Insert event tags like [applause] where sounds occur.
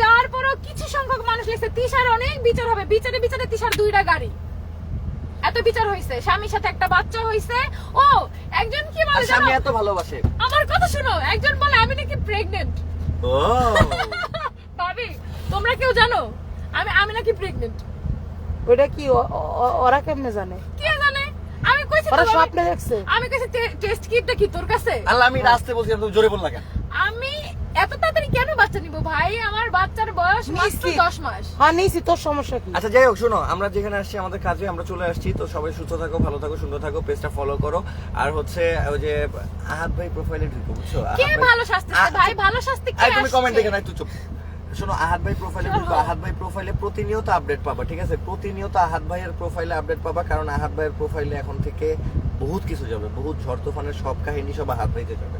যাওয়ার পরও কিছু সংখ্যক মানুষ লিখছে তিশার অনেক বিচার হবে। বিচারে বিচারে তিশার দুইটা গাড়ি। এত বিচার হয়েছে স্বামীর সাথে একটা বাচ্চা হয়েছে ও একজন কি বলে জানো স্বামী এত ভালোবাসে। আমার কথা শোনো একজন বলে আমি নাকি প্রেগনেন্ট ও। [laughs] ভাবি তোমরা কেউ জানো? আমি আমি নাকি প্রেগনেন্ট ওইটা কি ওরা কেমনে জানে? কে জানে? আমি কইছি ওরা স্বপ্নে দেখছে। আমি কইছি টেস্ট কিটটা কি তোর কাছে। আল্লাহ আমি রাস্তে বলছিলাম তুমি জোরে কেন? আমি বাচ্চা নিব? ভাই আমার বাচ্চার বয়স মাত্র নিশ্চিত। দশ মাস। হ্যাঁ নিয়েছি তোর সমস্যা কি? আচ্ছা যাই হোক শোনো আমরা যেখানে আসছি আমাদের কাজে আমরা চলে আসছি তো সবাই সুস্থ থাকো ভালো থাকো সুন্দর থাকো পেজটা ফলো করো। আর হচ্ছে ওই যে আহাত ভাই প্রোফাইলে ঢুকো বুঝছ? কে ভাই- ভালো শাস্তি ভাই ভালো শাস্তি কে তুমি কমেন্ট দেখে নাই তুই চুপ। শোনো আহাত ভাই প্রোফাইলে শোনো। আহাত ভাই প্রোফাইলে প্রতিনিয়ত আপডেট পাবা ঠিক আছে? প্রতিনিয়ত আহাত ভাইয়ের প্রোফাইলে আপডেট পাবা কারণ আহাত ভাইয়ের প্রোফাইলে এখন থেকে বহুত কিছু যাবে বহুত ঝড় তুফানের সব কাহিনী সব আহাত ভাইতে যাবে।